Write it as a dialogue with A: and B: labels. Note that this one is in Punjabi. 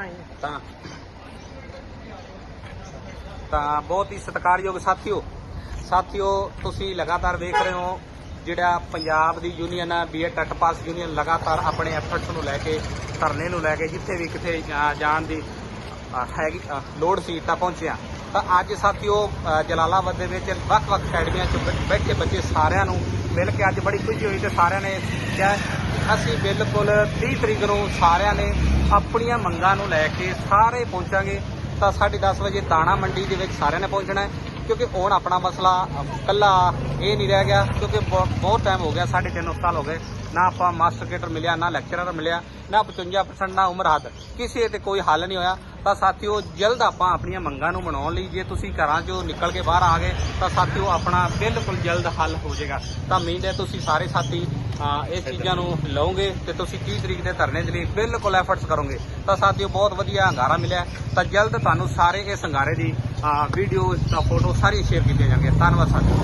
A: ਕਰਨਾ
B: ਤਾਂ ਤਾਂ ਬਹੁਤ ਹੀ ਸਤਿਕਾਰਯੋਗ ਸਾਥੀਓ ਸਾਥੀਓ, ਤੁਸੀਂ ਲਗਾਤਾਰ ਵੇਖ ਰਹੇ ਹੋ ਜਿਹੜਾ ਪੰਜਾਬ ਦੀ ਯੂਨੀਅਨ ਹੈ ਬੀਏ ਟੱਟ ਪਾਸ ਯੂਨੀਅਨ ਲਗਾਤਾਰ ਆਪਣੇ ਐਫਰਟਸ ਨੂੰ ਲੈ ਕੇ, ਧਰਨੇ ਨੂੰ ਲੈ ਕੇ ਜਿੱਥੇ ਵੀ ਕਿਤੇ ਜਾਣ ਦੀ ਹੈਗੀ ਲੋੜ ਸੀ ਤਾਂ ਪਹੁੰਚਿਆ। ਤਾਂ ਅੱਜ ਸਾਥੀਓ ਜਲਾਲਾਬਾਦ ਦੇ ਵਿੱਚ ਵੱਖ-ਵੱਖ ਅਕੈਡਮੀਆਂ 'ਚ ਬੈਠੇ ਬੱਚੇ ਸਾਰਿਆਂ ਨੂੰ ਮਿਲ ਕੇ ਅੱਜ ਬੜੀ ਖੁਸ਼ੀ ਹੋਈ ਤੇ ਸਾਰਿਆਂ ਨੇ ਕਿਹਾ, ਅਸੀਂ ਬਿਲਕੁਲ 30 ਤਰੀਕ ਨੂੰ ਸਾਰਿਆਂ ਨੇ ਆਪਣੀਆਂ ਮੰਗਾਂ ਨੂੰ ਲੈ ਕੇ ਸਾਰੇ ਪਹੁੰਚਾਂਗੇ। ਤਾਂ 10:30 ਵਜੇ ਦਾਣਾ ਮੰਡੀ ਦੇ ਵਿੱਚ ਸਾਰਿਆਂ ਨੇ ਪਹੁੰਚਣਾ ਹੈ। ਕਿਉਂਕਿ ਹੁਣ ਆਪਣਾ ਮਸਲਾ ਕੱਲਾ ਇਹ ਨਹੀਂ ਰਹਿ ਗਿਆ, ਕਿਉਂਕਿ ਬਹੁ- ਬਹੁਤ ਟਾਈਮ ਹੋ ਗਿਆ 3.5 ਸਾਲ ਹੋ ਗਏ। ਨਾ ਆਪਾਂ ਮਾਸਟਰ ਕੇਡਰ ਮਿਲਿਆ, ਨਾ ਲੈਕਚਰਰ ਮਿਲਿਆ, ਨਾ 55% ਨਾ ਉਮਰ ਹੱਦ। ਕਿਸੇ ਤੇ ਕੋਈ ਹੱਲ ਨਹੀਂ ਹੋਇਆ, ਤਾਂ ਸਾਥੀਓ ਜਲਦ ਆਪਾਂ ਆਪਣੀਆਂ ਮੰਗਾਂ ਨੂੰ ਮਨਾਉਣ ਲਈ, ਜੇ ਤੁਸੀਂ ਘਰਾਂ 'ਚੋਂ ਨਿਕਲ ਕੇ ਬਾਹਰ ਆ ਗਏ, ਤਾਂ ਸਾਥੀਓ ਆਪਣਾ ਬਿਲਕੁਲ ਜਲਦ ਹੱਲ ਹੋ ਜਾਏਗਾ। ਤਾਂ ਉਮੀਦ ਹੈ ਤੁਸੀਂ ਸਾਰੇ ਸਾਥੀ ਇਸ ਚੀਜ਼ਾਂ ਨੂੰ ਲਓਗੇ ਤੇ ਤੁਸੀਂ 30 ਤਰੀਕ ਦੇ ਧਰਨੇ ਦੇ ਲਈ ਬਿਲਕੁਲ ਐਫਰਟਸ ਕਰੋਗੇ। ਤਾਂ ਸਾਥੀਓ, ਬਹੁਤ ਵਧੀਆ ਹੰਗਾਰਾ ਮਿਲਿਆ। ਤਾਂ ਜਲਦ ਤੁਹਾਨੂੰ ਸਾਰੇ ਇਸ ਹੰਗਾਰੇ ਦੀ ਵੀਡੀਓ ਤਾਂ ਫੋਟੋ ਸਾਰੀ ਸ਼ੇਅਰ ਕੀਤੀਆਂ ਜਾਣਗੀਆਂ। ਧੰਨਵਾਦ ਸਾਥੀਓ।